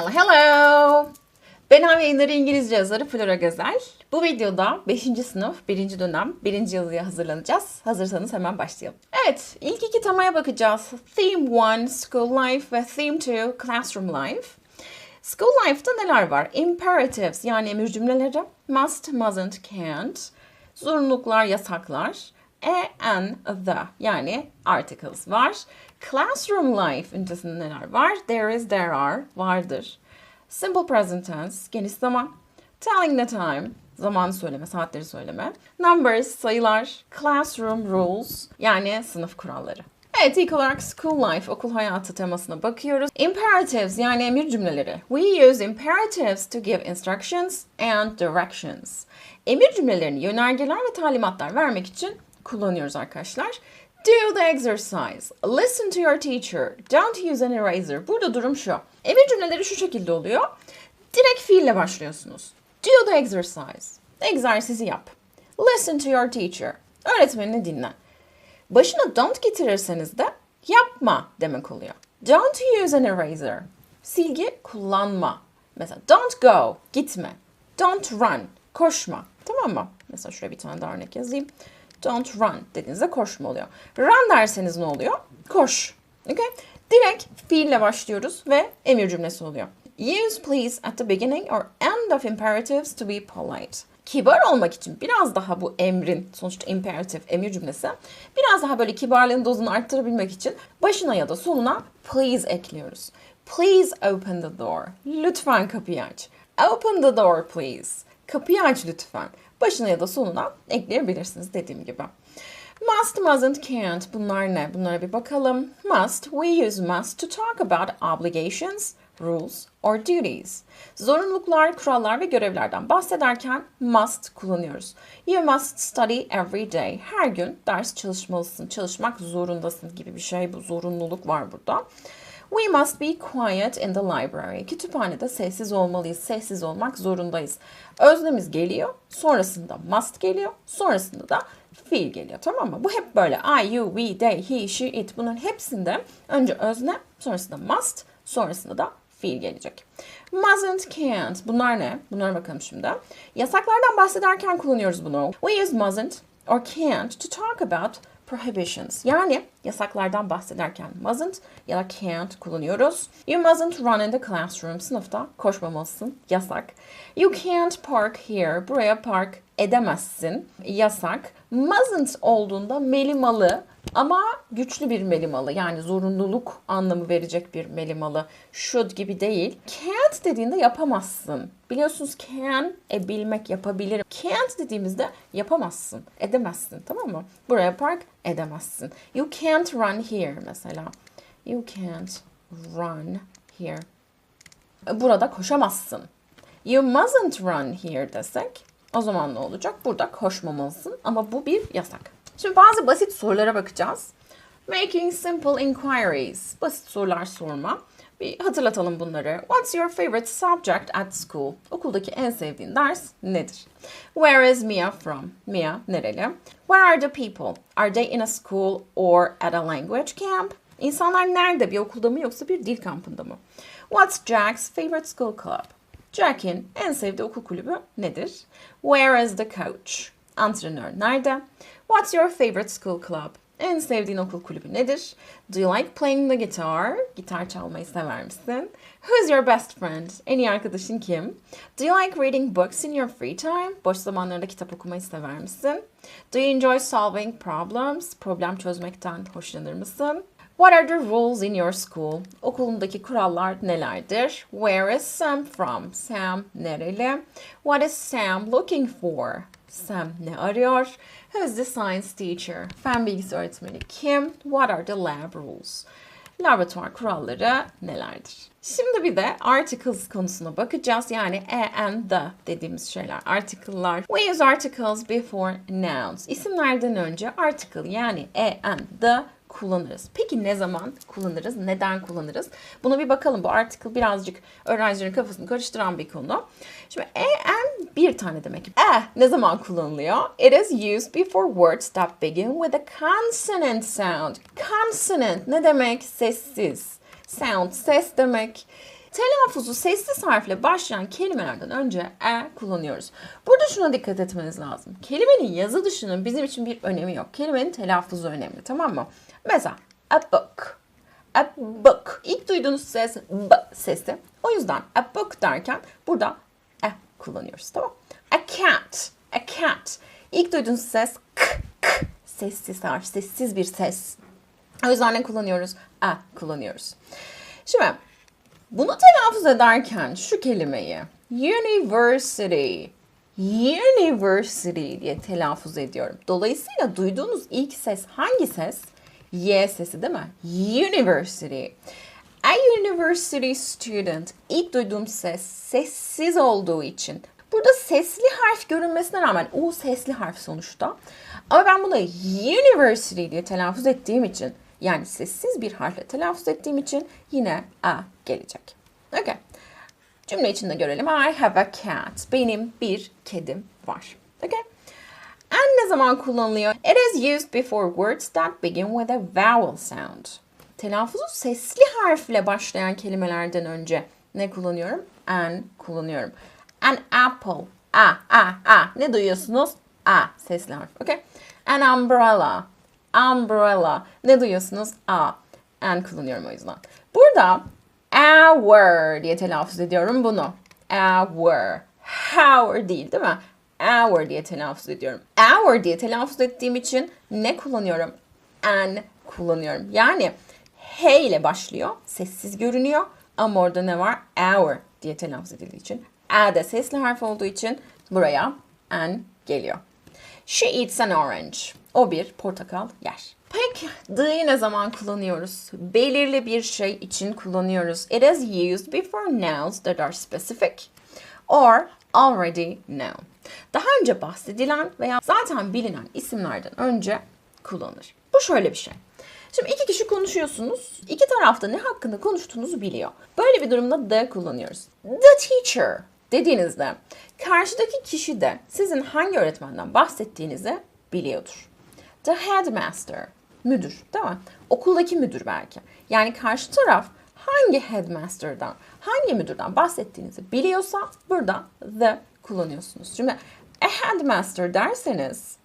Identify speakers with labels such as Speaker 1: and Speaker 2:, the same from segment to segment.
Speaker 1: Hello hello. Ben Hava Yayınları İngilizce yazarı Flora Gezel. Bu videoda 5. sınıf 1. dönem 1. yazıya hazırlanacağız. Hazırsanız hemen başlayalım. Evet, ilk iki temaya bakacağız. Theme 1 School Life ve Theme 2 Classroom Life. School Life'da neler var? Imperatives yani emir cümleleri. Must, mustn't, can't. Zorunluluklar, yasaklar. A, and, the yani articles var. Classroom life öncesinde neler var? There is, there are, vardır. Simple present tense, geniş zaman. Telling the time, zaman söyleme, saatleri söyleme. Numbers, sayılar. Classroom rules, yani sınıf kuralları. Evet ilk olarak school life, okul hayatı temasına bakıyoruz. Imperatives yani emir cümleleri. We use imperatives to give instructions and directions. Emir cümlelerini yönergeler ve talimatlar vermek için kullanıyoruz arkadaşlar. Do the exercise. Listen to your teacher. Don't use an eraser. Burada durum şu. Emir cümleleri şu şekilde oluyor. Direkt fiille başlıyorsunuz. Do the exercise. Egzersizi yap. Listen to your teacher. Öğretmenini dinle. Başına don't getirirseniz de yapma demek oluyor. Don't use an eraser. Silgi kullanma. Mesela don't go, gitme. Don't run, koşma. Tamam mı? Mesela şuraya bir tane daha örnek yazayım. Don't run dediğinizde koşma oluyor. Run derseniz ne oluyor? Koş. Okay? Direkt fiille başlıyoruz ve emir cümlesi oluyor. Use please at the beginning or end of imperatives to be polite. Kibar olmak için biraz daha bu emrin, sonuçta imperatif, emir cümlesi, biraz daha böyle kibarlığın dozunu arttırabilmek için başına ya da sonuna please ekliyoruz. Please open the door. Lütfen kapıyı aç. Open the door please. Kapıyı aç lütfen. Başına ya da sonuna ekleyebilirsiniz dediğim gibi. Must, mustn't, can't bunlar ne? Bunlara bir bakalım. Must, we use must to talk about obligations, rules or duties. Zorunluluklar, kurallar ve görevlerden bahsederken must kullanıyoruz. You must study every day. Her gün ders çalışmalısın, çalışmak zorundasın gibi bir şey. Bu zorunluluk var burada. We must be quiet in the library. Kütüphanede sessiz olmalıyız. Sessiz olmak zorundayız. Öznemiz geliyor. Sonrasında must geliyor. Sonrasında da fiil geliyor. Tamam mı? Bu hep böyle. I, you, we, they, he, she, it. Bunların hepsinde önce özne, sonrasında must, sonrasında da fiil gelecek. Mustn't, can't. Bunlar ne? Bunlara bakalım şimdi. Yasaklardan bahsederken kullanıyoruz bunu. We use mustn't or can't to talk about prohibitions. Yani yasaklardan bahsederken mustn't ya da can't kullanıyoruz. You mustn't run in the classroom. Sınıfta koşmamalısın. Yasak. You can't park here. Buraya park edemezsin. Yasak. Mustn't olduğunda melimalı ama güçlü bir melimalı. Yani zorunluluk anlamı verecek bir melimalı. Should gibi değil. Can't dediğinde yapamazsın. Biliyorsunuz can e, bilmek yapabilirim. Can't dediğimizde yapamazsın. Edemezsin tamam mı? Buraya park edemezsin. You can't run here mesela. You can't run here. Burada koşamazsın. You mustn't run here desek o zaman ne olacak? Burada koşmamalısın ama bu bir yasak. Şimdi bazı basit sorulara bakacağız. Making simple inquiries. Basit sorular sorma. Bir hatırlatalım bunları. What's your favorite subject at school? Okuldaki en sevdiğin ders nedir? Where is Mia from? Mia nereli? Where are the people? Are they in a school or at a language camp? İnsanlar nerede? Bir okulda mı yoksa bir dil kampında mı? What's Jack's favorite school club? Jack'in en sevdiği okul kulübü nedir? Where is the coach? Antrenör nerede? What's your favorite school club? En sevdiğin okul kulübü nedir? Do you like playing the guitar? Gitar çalmayı sever misin? Who's your best friend? En iyi arkadaşın kim? Do you like reading books in your free time? Boş zamanlarında kitap okumayı sever misin? Do you enjoy solving problems? Problem çözmekten hoşlanır mısın? What are the rules in your school? Okulundaki kurallar nelerdir? Where is Sam from? Sam nereli? What is Sam looking for? Sam ne arıyor? Who's the science teacher? Fen bilgisi öğretmeni kim? What are the lab rules? Laboratuvar kuralları nelerdir? Şimdi bir de articles konusuna bakacağız. Yani a and the dediğimiz şeyler. Article'lar. We use articles before nouns. İsimlerden önce article yani a and the kullanırız. Peki ne zaman kullanırız? Neden kullanırız? Buna bir bakalım. Bu article birazcık öğrencilerin kafasını karıştıran bir konu. Şimdi a and bir tane demek. A ne zaman kullanılıyor? It is used before words that begin with a consonant sound. Consonant ne demek? Sessiz. Sound ses demek. Telaffuzu sessiz harfle başlayan kelimelerden önce e kullanıyoruz. Burada şuna dikkat etmeniz lazım. Kelimenin yazı dışının bizim için bir önemi yok. Kelimenin telaffuzu önemli tamam mı? Mesela a book. A book. İlk duyduğunuz ses b sesi. O yüzden a book derken burada e kullanıyoruz tamam A cat. A cat. İlk duyduğunuz ses k, k. Sessiz harf, sessiz bir ses. O yüzden ne kullanıyoruz? A kullanıyoruz. Şimdi bunu telaffuz ederken şu kelimeyi university, university diye telaffuz ediyorum. Dolayısıyla duyduğunuz ilk ses hangi ses? Y sesi değil mi? University. A university student. İlk duyduğum ses sessiz olduğu için. Burada sesli harf görünmesine rağmen U sesli harf sonuçta. Ama ben bunu university diye telaffuz ettiğim için yani sessiz bir harfle telaffuz ettiğim için yine A gelecek. Okay. Cümle içinde görelim. I have a cat. Benim bir kedim var. Okay. And ne zaman kullanılıyor? It is used before words that begin with a vowel sound. Telaffuzu sesli harfle başlayan kelimelerden önce ne kullanıyorum? An kullanıyorum. An apple. A, a, a. Ne duyuyorsunuz? A. Sesli harf. Okay. An umbrella. Umbrella. Ne duyuyorsunuz? A. An kullanıyorum o yüzden. Burada hour diye telaffuz ediyorum bunu. Hour. Hour değil değil mi? Hour diye telaffuz ediyorum. Hour diye telaffuz ettiğim için ne kullanıyorum? An kullanıyorum. Yani H ile başlıyor. Sessiz görünüyor. Ama orada ne var? Hour diye telaffuz edildiği için. A da sesli harf olduğu için buraya an geliyor. She eats an orange. O bir portakal yer. Peki the'yi ne zaman kullanıyoruz? Belirli bir şey için kullanıyoruz. It is used before nouns that are specific or already known. Daha önce bahsedilen veya zaten bilinen isimlerden önce kullanılır. Bu şöyle bir şey. Şimdi iki kişi konuşuyorsunuz. İki tarafta ne hakkında konuştuğunuzu biliyor. Böyle bir durumda the kullanıyoruz. The teacher dediğinizde karşıdaki kişi de sizin hangi öğretmenden bahsettiğinizi biliyordur. The headmaster müdür değil mi? Okuldaki müdür belki. Yani karşı taraf hangi headmaster'dan, hangi müdürden bahsettiğinizi biliyorsa burada the kullanıyorsunuz. Şimdi a headmaster derseniz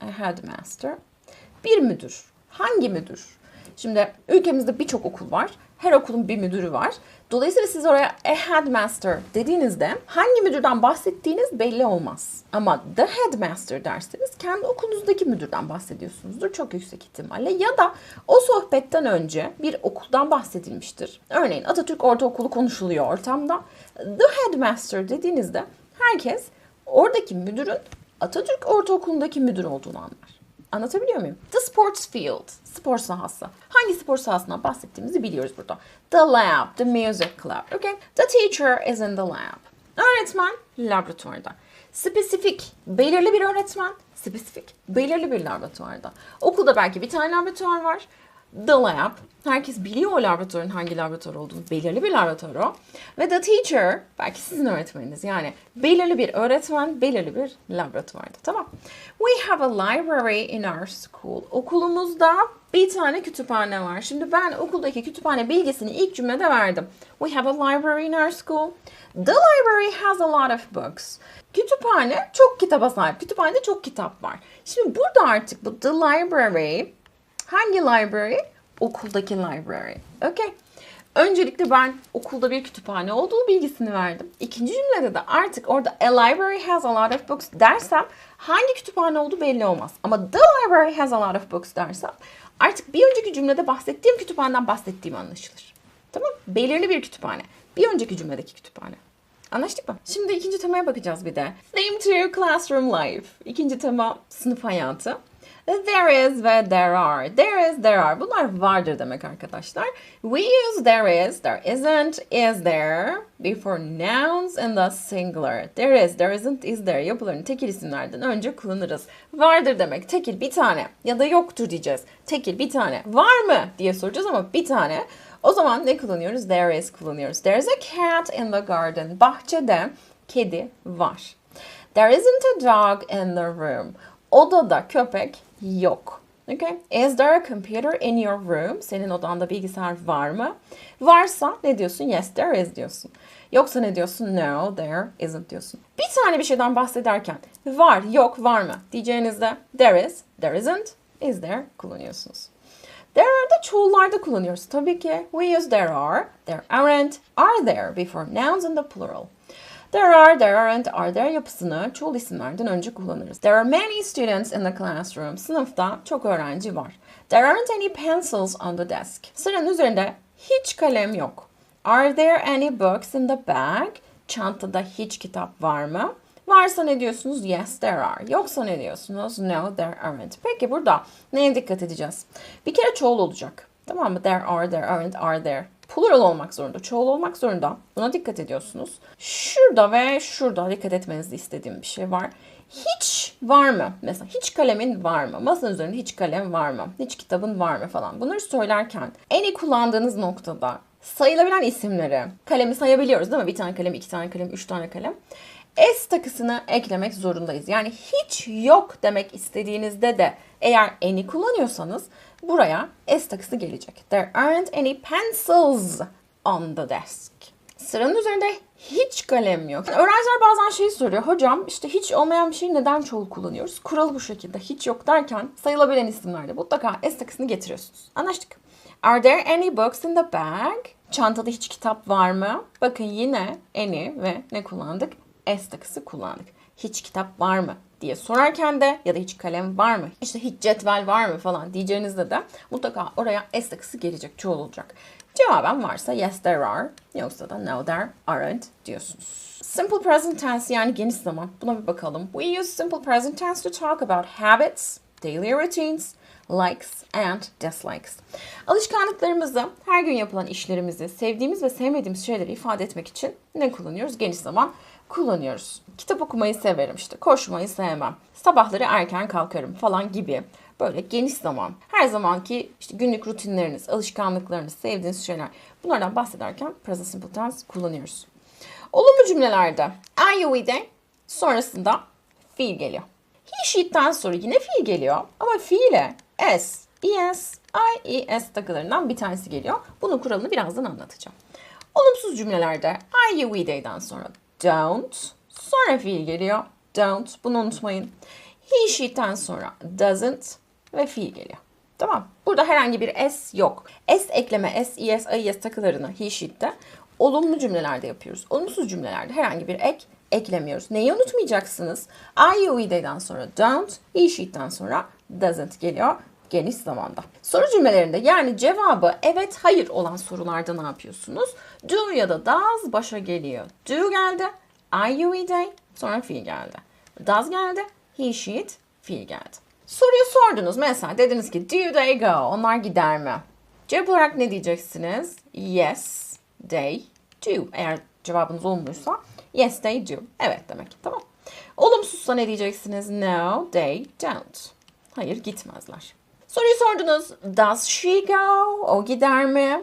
Speaker 1: a headmaster bir müdür. Hangi müdür? Şimdi ülkemizde birçok okul var. Her okulun bir müdürü var. Dolayısıyla siz oraya a headmaster dediğinizde hangi müdürden bahsettiğiniz belli olmaz. Ama the headmaster derseniz kendi okulunuzdaki müdürden bahsediyorsunuzdur çok yüksek ihtimalle. Ya da o sohbetten önce bir okuldan bahsedilmiştir. Örneğin Atatürk Ortaokulu konuşuluyor ortamda. The headmaster dediğinizde herkes oradaki müdürün Atatürk Ortaokulu'ndaki müdür olduğunu anlar. Anlatabiliyor muyum? The sports field. Spor sahası. Hangi spor sahasından bahsettiğimizi biliyoruz burada. The lab. The music club. Okay. The teacher is in the lab. Öğretmen laboratuvarda. Spesifik. Belirli bir öğretmen. Spesifik. Belirli bir laboratuvarda. Okulda belki bir tane laboratuvar var. The lab. Herkes biliyor o laboratuvarın hangi laboratuvar olduğunu. Belirli bir laboratuvar o. Ve the teacher, belki sizin öğretmeniniz. Yani belirli bir öğretmen, belirli bir laboratuvarda. Tamam. We have a library in our school. Okulumuzda bir tane kütüphane var. Şimdi ben okuldaki kütüphane bilgisini ilk cümlede verdim. We have a library in our school. The library has a lot of books. Kütüphane çok kitaba sahip. Kütüphanede çok kitap var. Şimdi burada artık bu the library Hangi library? Okuldaki library. Okay. Öncelikle ben okulda bir kütüphane olduğu bilgisini verdim. İkinci cümlede de artık orada a library has a lot of books dersem hangi kütüphane olduğu belli olmaz. Ama the library has a lot of books dersem artık bir önceki cümlede bahsettiğim kütüphaneden bahsettiğim anlaşılır. Tamam Belirli bir kütüphane. Bir önceki cümledeki kütüphane. Anlaştık mı? Şimdi ikinci temaya bakacağız bir de. Theme to classroom life. İkinci tema sınıf hayatı. There is ve there are. There is, there are. Bunlar vardır demek arkadaşlar. We use there is, there isn't, is there before nouns in the singular. There is, there isn't, is there yapılarını tekil isimlerden önce kullanırız. Vardır demek tekil bir tane ya da yoktur diyeceğiz. Tekil bir tane. Var mı diye soracağız ama bir tane. O zaman ne kullanıyoruz? There is kullanıyoruz. There is a cat in the garden. Bahçede kedi var. There isn't a dog in the room. Odada köpek yok. Okay. Is there a computer in your room? Senin odanda bilgisayar var mı? Varsa ne diyorsun? Yes, there is diyorsun. Yoksa ne diyorsun? No, there isn't diyorsun. Bir tane bir şeyden bahsederken var, yok, var mı diyeceğinizde there is, there isn't, is there kullanıyorsunuz. There are'da çoğullarda kullanıyoruz. Tabii ki we use there are, there aren't, are there before nouns in the plural. There are, there aren't, are there yapısını çoğul isimlerden önce kullanırız. There are many students in the classroom. Sınıfta çok öğrenci var. There aren't any pencils on the desk. Sıranın üzerinde hiç kalem yok. Are there any books in the bag? Çantada hiç kitap var mı? Varsa ne diyorsunuz? Yes, there are. Yoksa ne diyorsunuz? No, there aren't. Peki burada neye dikkat edeceğiz? Bir kere çoğul olacak. Tamam mı? There are, there aren't, are there. Plural olmak zorunda, çoğul olmak zorunda. Buna dikkat ediyorsunuz. Şurada ve şurada dikkat etmenizi istediğim bir şey var. Hiç var mı? Mesela hiç kalemin var mı? Masanın üzerinde hiç kalem var mı? Hiç kitabın var mı falan. Bunları söylerken en iyi kullandığınız noktada sayılabilen isimleri, kalemi sayabiliyoruz değil mi? Bir tane kalem, iki tane kalem, üç tane kalem. S takısını eklemek zorundayız. Yani hiç yok demek istediğinizde de eğer any kullanıyorsanız buraya S takısı gelecek. There aren't any pencils on the desk. Sıranın üzerinde hiç kalem yok. Öğrenciler bazen şeyi soruyor. Hocam işte hiç olmayan bir şeyi neden çoğul kullanıyoruz? Kural bu şekilde. Hiç yok derken sayılabilen isimlerde mutlaka S takısını getiriyorsunuz. Anlaştık. Are there any books in the bag? Çantada hiç kitap var mı? Bakın yine any ve ne kullandık? S takısı kullandık. Hiç kitap var mı diye sorarken de ya da hiç kalem var mı? İşte hiç cetvel var mı falan diyeceğinizde de mutlaka oraya S takısı gelecek, çoğul olacak. Cevaben varsa yes there are, yoksa da no there aren't diyorsunuz. Simple present tense yani geniş zaman. Buna bir bakalım. We use simple present tense to talk about habits, daily routines, likes and dislikes. Alışkanlıklarımızı, her gün yapılan işlerimizi, sevdiğimiz ve sevmediğimiz şeyleri ifade etmek için ne kullanıyoruz? Geniş zaman kullanıyoruz. Kitap okumayı severim işte, koşmayı sevmem. Sabahları erken kalkarım falan gibi böyle geniş zaman. Her zamanki işte günlük rutinleriniz, alışkanlıklarınız, sevdiğiniz şeyler bunlardan bahsederken present simple tense kullanıyoruz. Olumlu cümlelerde are you with? Sonrasında fiil geliyor. He, she'den sonra yine fiil geliyor ama fiile s, es, i, es takılarından bir tanesi geliyor. Bunun kuralını birazdan anlatacağım. Olumsuz cümlelerde are you with sonra don't, sonra fiil geliyor. Don't, bunu unutmayın. He, she'den sonra doesn't ve fiil geliyor. Tamam. Burada herhangi bir s yok. S ekleme, s, es, ies takılarını he, she'de olumlu cümlelerde yapıyoruz. Olumsuz cümlelerde herhangi bir ek eklemiyoruz. Neyi unutmayacaksınız? I, you, we, they'den sonra don't, he, she'den sonra doesn't geliyor geniş zamanda. Soru cümlelerinde yani cevabı evet hayır olan sorularda ne yapıyorsunuz? Do ya da does başa geliyor. Do geldi. I, you, we, sonra fiil geldi. Does geldi. He, she, it fiil geldi. Soruyu sordunuz. Mesela dediniz ki do they go? Onlar gider mi? Cevap olarak ne diyeceksiniz? Yes, they do. Eğer cevabınız olumluysa yes they do. Evet demek. Tamam. Olumsuzsa ne diyeceksiniz? No, they don't. Hayır gitmezler. Soruyu sordunuz. Does she go? O gider mi?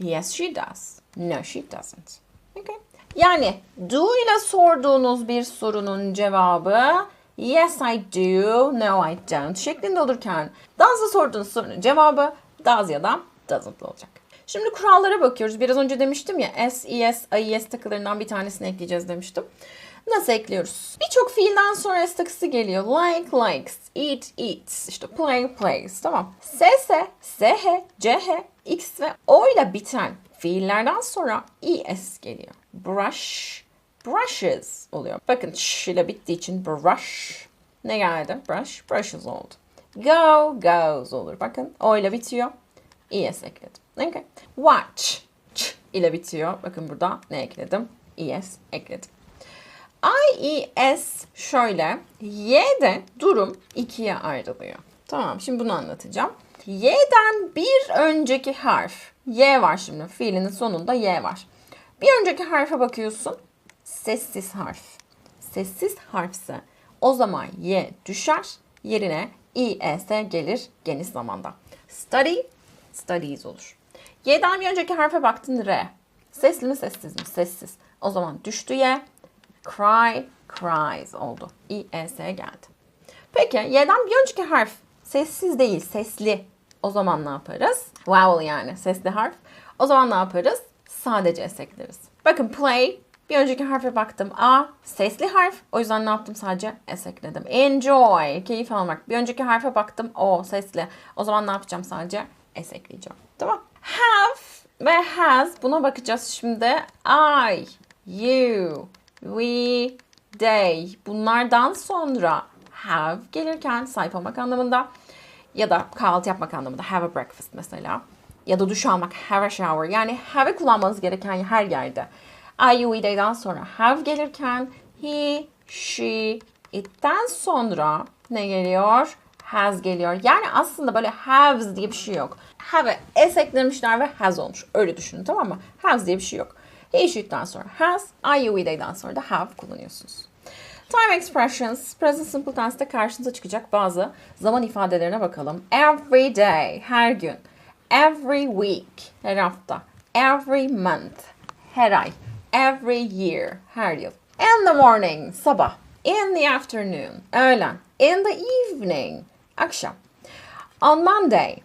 Speaker 1: Yes she does. No she doesn't. Okay. Yani do ile sorduğunuz bir sorunun cevabı yes I do, no I don't şeklinde olurken does'la sorduğunuz sorunun cevabı does ya da doesn't olacak. Şimdi kurallara bakıyoruz. Biraz önce demiştim ya S, ES, IES takılarından bir tanesini ekleyeceğiz demiştim. Nasıl ekliyoruz? Birçok fiilden sonra S takısı geliyor. Like, likes, eat, eats, işte play, plays. Tamam. SS, SH, CH, X ve O ile biten fiillerden sonra ES geliyor. Brush, brushes oluyor. Bakın ş ile bittiği için brush. Ne geldi? Brush, brushes oldu. Go, goes olur. Bakın O ile bitiyor. ES ekledim. Okay. Watch, ç ile bitiyor. Bakın burada ne ekledim? ES ekledim. IES şöyle. Y'de durum ikiye ayrılıyor. Tamam şimdi bunu anlatacağım. Y'den bir önceki harf. Y var şimdi. Fiilinin sonunda Y var. Bir önceki harfe bakıyorsun. Sessiz harf. Sessiz harfse o zaman Y düşer. Yerine IES gelir geniş zamanda. Study, studies olur. Y'den bir önceki harfe baktın R. Sesli mi sessiz mi? Sessiz. O zaman düştü Y. Cry, cries oldu. IES geldi. Peki Y'den bir önceki harf Sessiz değil, sesli. O zaman ne yaparız? Vowel yani sesli harf. O zaman ne yaparız? Sadece S ekleriz. Bakın play bir önceki harfe baktım. A sesli harf. O yüzden ne yaptım? Sadece S ekledim. Enjoy. Keyif almak. Bir önceki harfe baktım. O sesli. O zaman ne yapacağım? Sadece S ekleyeceğim. Tamam. Have ve has. Buna bakacağız şimdi. I, you, we, they. Bunlardan sonra have gelirken sahip olmak anlamında ya da kahvaltı yapmak anlamında have a breakfast mesela ya da duş almak have a shower yani have'i kullanmanız gereken her yerde I, you, we, they'den sonra have gelirken he, she, it'ten sonra ne geliyor? Has geliyor. Yani aslında böyle haves diye bir şey yok. Have'e s eklemişler ve has olmuş. Öyle düşünün tamam mı? Has diye bir şey yok. He, she'den sonra has, I, you, they'den sonra da have kullanıyorsunuz. Time expressions, present simple tense'de karşınıza çıkacak bazı zaman ifadelerine bakalım. Every day, her gün. Every week, her hafta. Every month, her ay. Every year, her yıl. In the morning, sabah. In the afternoon, öğlen. In the evening, akşam. On Monday,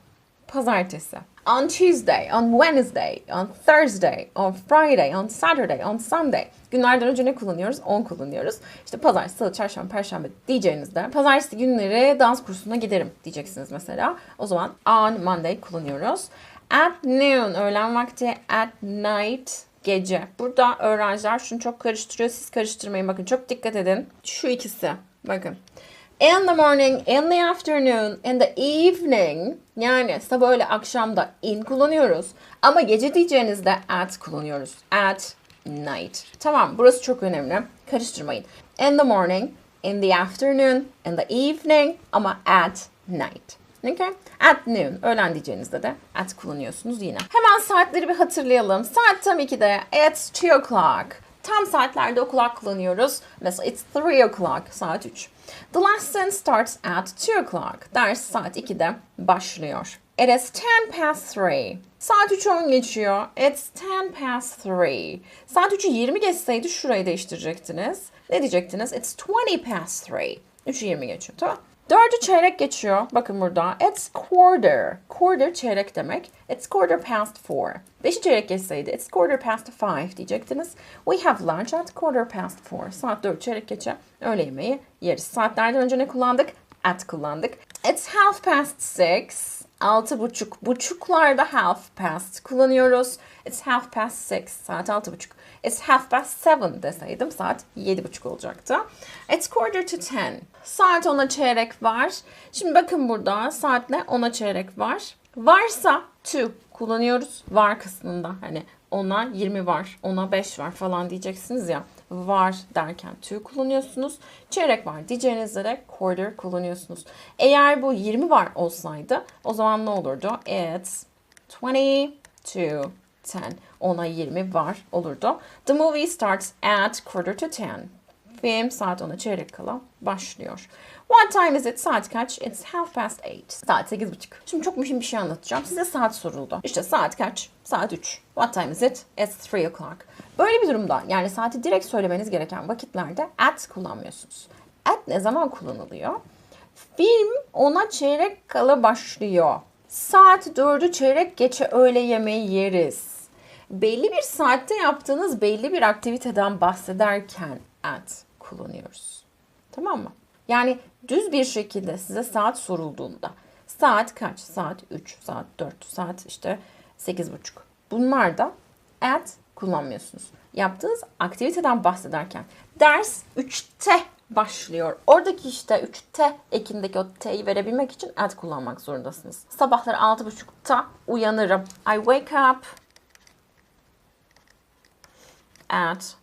Speaker 1: pazartesi. On Tuesday, on Wednesday, on Thursday, on Friday, on Saturday, on Sunday. Günlerden önce ne kullanıyoruz? On kullanıyoruz. İşte pazartesi, salı, çarşamba, perşembe diyeceğinizde pazartesi günleri dans kursuna giderim diyeceksiniz mesela. O zaman on Monday kullanıyoruz. At noon, öğlen vakti. At night, gece. Burada öğrenciler şunu çok karıştırıyor. Siz karıştırmayın. Bakın çok dikkat edin. Şu ikisi. Bakın. In the morning, in the afternoon, in the evening. Yani sabah öyle akşamda in kullanıyoruz. Ama gece diyeceğinizde at kullanıyoruz. At night. Tamam burası çok önemli. Karıştırmayın. In the morning, in the afternoon, in the evening ama at night. Okay? At noon. Öğlen diyeceğinizde de at kullanıyorsunuz yine. Hemen saatleri bir hatırlayalım. Saat tam 2'de. It's 2 o'clock. Tam saatlerde o'clock kullanıyoruz. Mesela it's 3 o'clock. Saat 3. The lesson starts at 2 o'clock. Ders saat 2'de başlıyor. It is 10 past 3. Saat 3 10 geçiyor. It's 10 past 3. Saat 3'ü 20 geçseydi şurayı değiştirecektiniz. Ne diyecektiniz? It's 20 past 3. 3'ü 20 geçiyor. Tamam. Dördü çeyrek geçiyor. Bakın burada. It's quarter. Quarter çeyrek demek. It's quarter past four. Beşi çeyrek geçseydi it's quarter past five diyecektiniz. We have lunch at quarter past four. Saat dört çeyrek geçe öğle yemeği yeriz. Saatlerden önce ne kullandık? At kullandık. It's half past six. Altı buçuk. Buçuklarda half past kullanıyoruz. It's half past six. Saat altı buçuk. It's half past seven deseydim saat yedi buçuk olacaktı. It's quarter to ten. Saat ona çeyrek var. Şimdi bakın burada saat ne? Ona çeyrek var. Varsa to kullanıyoruz. Var kısmında. Hani ona 20 var, ona 5 var falan diyeceksiniz ya. Var derken to kullanıyorsunuz. Çeyrek var diyeceğinizde de quarter kullanıyorsunuz. Eğer bu 20 var olsaydı o zaman ne olurdu? It's 20 to 10. Ona 20 var olurdu. The movie starts at quarter to 10. Film saat 10'a çeyrek kala başlıyor. What time is it? Saat kaç? It's half past eight. Saat 8.30. Şimdi çok mühim bir şey anlatacağım. Size saat soruldu. İşte saat kaç? Saat 3. What time is it? It's 3 o'clock. Böyle bir durumda yani saati direkt söylemeniz gereken vakitlerde at kullanmıyorsunuz. At ne zaman kullanılıyor? Film ona çeyrek kala başlıyor. Saat 4'ü çeyrek geçe öğle yemeği yeriz. Belli bir saatte yaptığınız belli bir aktiviteden bahsederken at kullanıyoruz. Tamam mı? Yani düz bir şekilde size saat sorulduğunda saat kaç? Saat 3, saat 4, saat işte 8.30. Bunlar da at kullanmıyorsunuz. Yaptığınız aktiviteden bahsederken ders 3'te başlıyor. Oradaki işte 3'te ekindeki o t'yi verebilmek için at kullanmak zorundasınız. Sabahları 6.30'ta uyanırım. I wake up at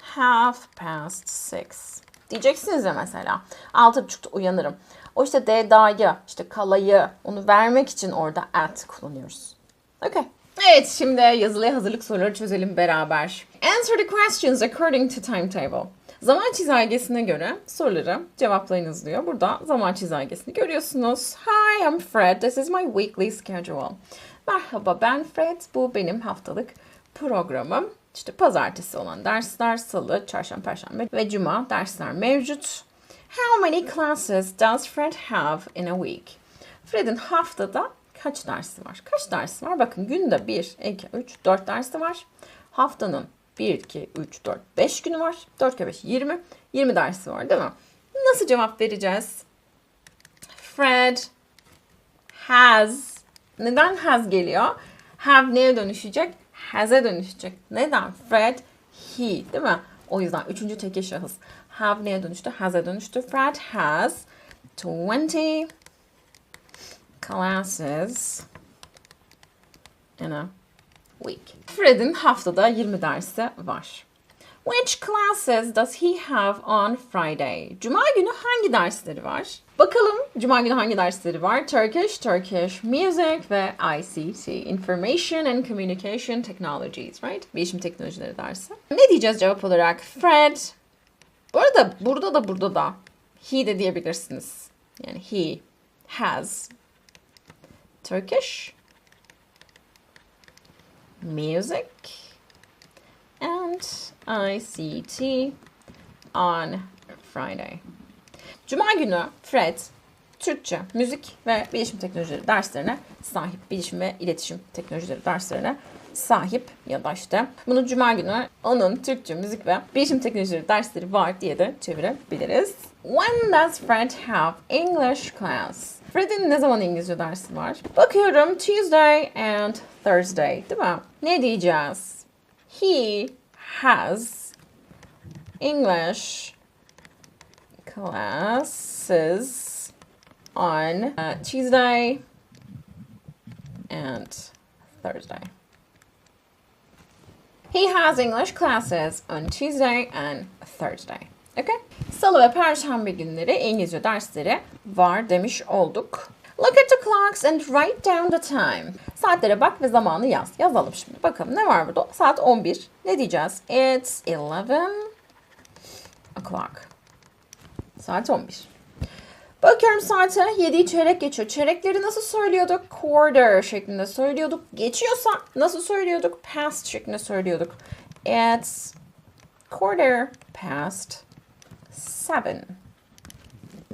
Speaker 1: half past six. Diyeceksiniz ya mesela. Altı buçukta uyanırım. O işte D'da'yı, işte kalayı onu vermek için orada at kullanıyoruz. Okay. Evet şimdi yazılıya hazırlık soruları çözelim beraber. Answer the questions according to timetable. Zaman çizelgesine göre soruları cevaplayınız diyor. Burada zaman çizelgesini görüyorsunuz. Hi, I'm Fred. This is my weekly schedule. Merhaba ben Fred. Bu benim haftalık programım. İşte pazartesi olan dersler, salı, çarşamba, perşembe ve cuma dersler mevcut. How many classes does Fred have in a week? Fred'in haftada kaç dersi var? Kaç dersi var? Bakın günde 1, 2, 3, 4 dersi var. Haftanın 1, 2, 3, 4, 5 günü var. 4 kere 5, 20. 20 dersi var değil mi? Nasıl cevap vereceğiz? Fred has. Neden has geliyor? Have neye dönüşecek? Has'e dönüşecek. Neden? Fred, he değil mi? O yüzden üçüncü teke şahıs. Have neye dönüştü? Has'e dönüştü. Fred has 20 classes in a week. Fred'in haftada 20 dersi var. Which classes does he have on Friday? Cuma günü hangi dersleri var? Bakalım Cuma günü hangi dersleri var? Turkish, Turkish Music ve ICT, Information and Communication Technologies, right? Bilişim teknolojileri dersi. Ne diyeceğiz cevap olarak? Fred. Bu arada burada da burada da he de diyebilirsiniz. Yani he has Turkish, music, and ICT on Friday. Cuma günü Fred Türkçe, müzik ve bilişim teknolojileri derslerine sahip. Bilişim ve iletişim teknolojileri derslerine sahip ya da işte bunu cuma günü onun Türkçe, müzik ve bilişim teknolojileri dersleri var diye de çevirebiliriz. When does Fred have English class? Fred'in ne zaman İngilizce dersi var? Bakıyorum Tuesday and Thursday değil mi? Ne diyeceğiz? He has English classes on uh, Tuesday and Thursday. He has English classes on Tuesday and Thursday. Okay? Salı ve Perşembe günleri İngilizce dersleri var demiş olduk. Look at the clocks and write down the time. Saatlere bak ve zamanı yaz. Yazalım şimdi. Bakalım ne var burada? Saat 11. Ne diyeceğiz? It's 11 o'clock. Saat 11. Bakıyorum saate 7'yi çeyrek geçiyor. Çeyrekleri nasıl söylüyorduk? Quarter şeklinde söylüyorduk. Geçiyorsa nasıl söylüyorduk? Past şeklinde söylüyorduk. It's quarter past seven.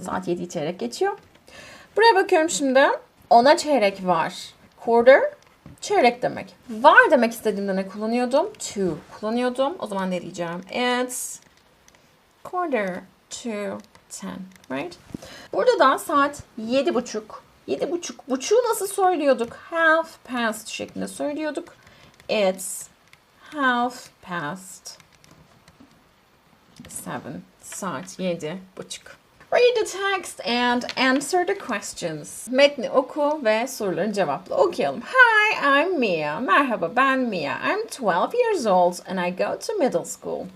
Speaker 1: Saat 7'yi çeyrek geçiyor. Buraya bakıyorum şimdi. Ona çeyrek var. Quarter çeyrek demek. Var demek istediğimde ne kullanıyordum? To kullanıyordum. O zaman ne diyeceğim? It's quarter to ten, right? Burada da saat yedi buçuk. Yedi buçuk. Buçuğu nasıl söylüyorduk? Half past şeklinde söylüyorduk. It's half past seven. Saat yedi buçuk. Read the text and answer the questions. Metni oku ve soruların cevapla okuyalım. Hi, I'm Mia. Merhaba ben Mia. I'm 12 years old and I go to middle school.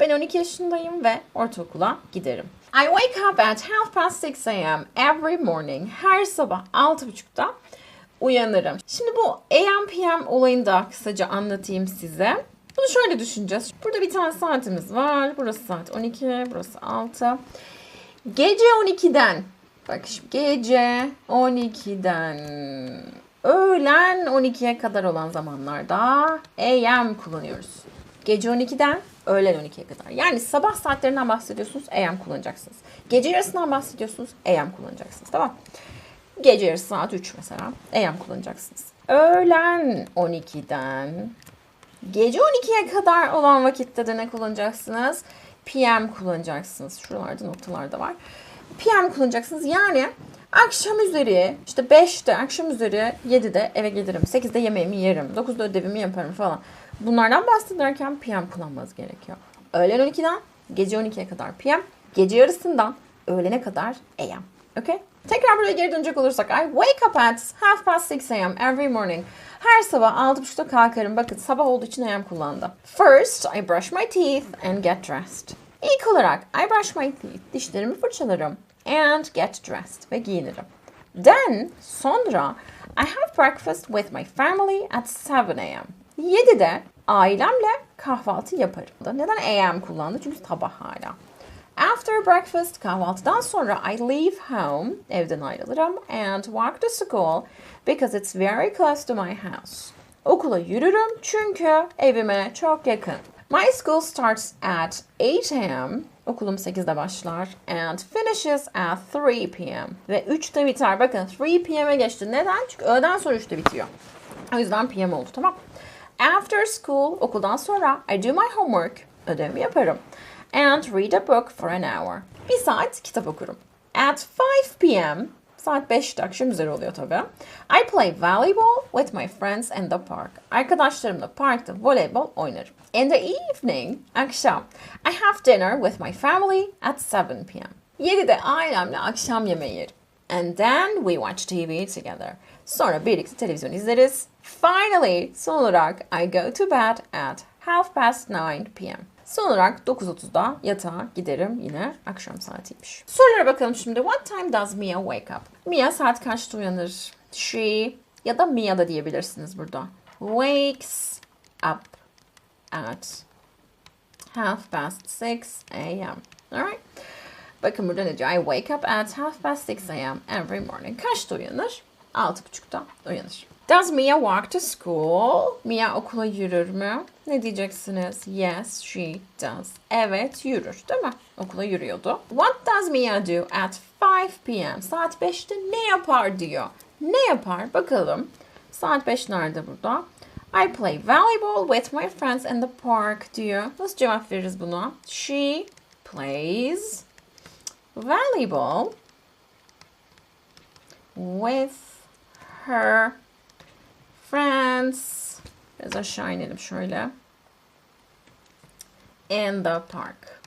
Speaker 1: Ben 12 yaşındayım ve ortaokula giderim. I wake up at half past 6 a.m. every morning. Her sabah 6.30'da uyanırım. Şimdi bu AM PM olayını da kısaca anlatayım size. Bunu şöyle düşüneceğiz. Burada bir tane saatimiz var. Burası saat 12, burası 6. Gece 12'den bak şimdi gece 12'den öğlen 12'ye kadar olan zamanlarda AM kullanıyoruz. Gece 12'den öğlen 12'ye kadar. Yani sabah saatlerinden bahsediyorsunuz AM kullanacaksınız. Gece yarısından bahsediyorsunuz AM kullanacaksınız. Tamam. Gece yarısı saat 3 mesela AM kullanacaksınız. Öğlen 12'den gece 12'ye kadar olan vakitte de ne kullanacaksınız? PM kullanacaksınız. Şuralarda noktalar da var. PM kullanacaksınız. Yani akşam üzeri işte 5'te akşam üzeri 7'de eve gelirim. 8'de yemeğimi yerim. 9'da ödevimi yaparım falan. Bunlardan bahsederken PM kullanmanız gerekiyor. Öğlen 12'den gece 12'ye kadar PM. Gece yarısından öğlene kadar AM. Okay? Tekrar buraya geri dönecek olursak I wake up at half past 6 a.m. every morning. Her sabah 6.30'da kalkarım. Bakın sabah olduğu için AM kullandı. First, I brush my teeth and get dressed. İlk olarak I brush my teeth. Dişlerimi fırçalarım. And get dressed. Ve giyinirim. Then, sonra I have breakfast with my family at 7 a.m. 7'de ailemle kahvaltı yaparım. Neden AM kullandı? Çünkü sabah hala. After breakfast, kahvaltıdan sonra I leave home, evden ayrılırım and walk to school because it's very close to my house. Okula yürürüm çünkü evime çok yakın. My school starts at 8 a.m. Okulum 8'de başlar. And finishes at 3 p.m. Ve 3'te biter. Bakın 3 p.m.'e geçti. Neden? Çünkü öğleden sonra 3'te bitiyor. O yüzden p.m. oldu tamam. After school, okuldan sonra I do my homework. Ödevimi yaparım. And read a book for an hour. Bir saat kitap okurum. At 5 p.m. Saat 5'te akşam üzeri oluyor tabii. I play volleyball with my friends in the park. Arkadaşlarımla parkta voleybol oynarım. In the evening, akşam, I have dinner with my family at 7 p.m. 7'de ailemle akşam yemeği yerim. And then we watch TV together. Sonra birlikte televizyon izleriz. Finally, son olarak I go to bed at half past 9 p.m. Son olarak 9.30'da yatağa giderim yine akşam saatiymiş. Sorulara bakalım şimdi. What time does Mia wake up? Mia saat kaçta uyanır? She ya da Mia da diyebilirsiniz burada. Wakes up at half past 6 a.m. Alright. Bakın burada ne diyor? I wake up at half past 6 a.m. every morning. Kaçta uyanır? 6.30'da uyanır. Does Mia walk to school? Mia okula yürür mü? Ne diyeceksiniz? Yes, she does. Evet, yürür değil mi? Okula yürüyordu. What does Mia do at 5 p.m.? Saat 5'te ne yapar diyor. Ne yapar? Bakalım. Saat 5 nerede burada? I play volleyball with my friends in the park diyor. Nasıl cevap veririz buna? She plays volleyball with her friends. Biraz aşağı inelim şöyle. In the park.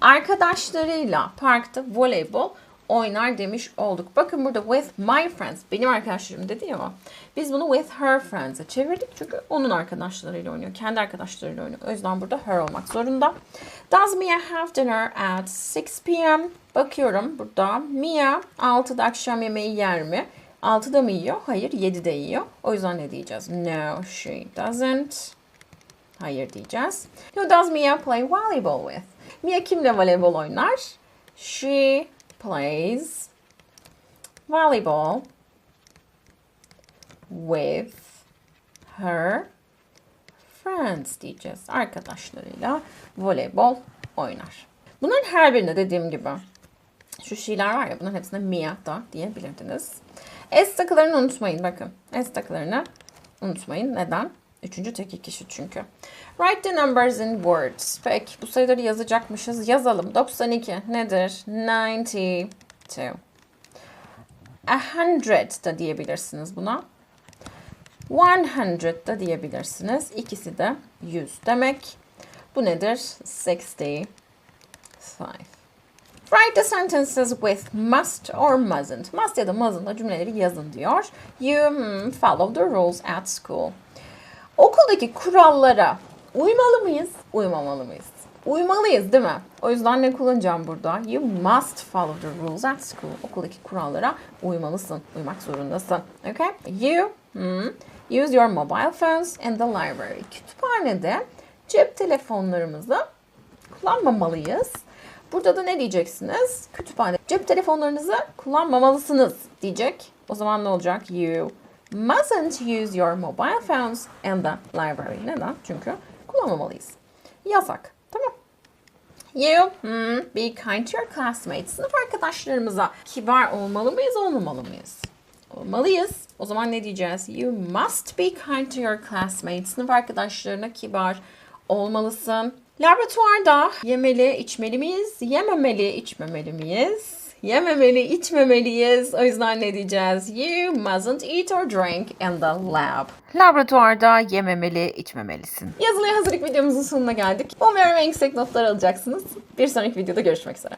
Speaker 1: Arkadaşlarıyla parkta voleybol oynar demiş olduk. Bakın burada with my friends. Benim arkadaşlarım dedi ya. Biz bunu with her friends'e çevirdik. Çünkü onun arkadaşlarıyla oynuyor. Kendi arkadaşlarıyla oynuyor. O yüzden burada her olmak zorunda. Does Mia have dinner at 6 p.m.? Bakıyorum burada. Mia 6'da akşam yemeği yer mi? 6'da mı yiyor? Hayır 7'de yiyor. O yüzden ne diyeceğiz? No, she doesn't. Hayır diyeceğiz. Who does Mia play volleyball with? Mia kimle voleybol oynar? She plays volleyball with her friends diyeceğiz. Arkadaşlarıyla voleybol oynar. Bunların her birinde dediğim gibi şu şeyler var ya bunların hepsine Mia da diyebilirdiniz. S takılarını unutmayın bakın. S takılarını unutmayın. Neden? Üçüncü tekil kişi çünkü. Write the numbers in words. Peki bu sayıları yazacakmışız. Yazalım. 92 nedir? 92. A hundred da diyebilirsiniz buna. 100 da diyebilirsiniz. İkisi de 100 demek. Bu nedir? 65. Write the sentences with must or mustn't. Must ya da mustn'la cümleleri yazın diyor. You hmm, follow the rules at school. Okuldaki kurallara uymalı mıyız, uymamalı mıyız? Uymalıyız değil mi? O yüzden ne kullanacağım burada? You must follow the rules at school. Okuldaki kurallara uymalısın, uymak zorundasın. Okay? You hmm, use your mobile phones in the library. Kütüphanede cep telefonlarımızı kullanmamalıyız. Burada da ne diyeceksiniz? Kütüphane. Cep telefonlarınızı kullanmamalısınız diyecek. O zaman ne olacak? You mustn't use your mobile phones in the library. Neden? Çünkü kullanmamalıyız. Yasak. Tamam. You hmm, be kind to your classmates. Sınıf arkadaşlarımıza kibar olmalı mıyız, olmamalı mıyız? Olmalıyız. O zaman ne diyeceğiz? You must be kind to your classmates. Sınıf arkadaşlarına kibar olmalısın. Laboratuvarda yemeli, içmeli miyiz? Yememeli, içmemeli miyiz? Yememeli, içmemeliyiz. O yüzden ne diyeceğiz? You mustn't eat or drink in the lab. Laboratuvarda yememeli, içmemelisin. Yazılıya hazırlık videomuzun sonuna geldik. Umarım en yüksek notlar alacaksınız. Bir sonraki videoda görüşmek üzere.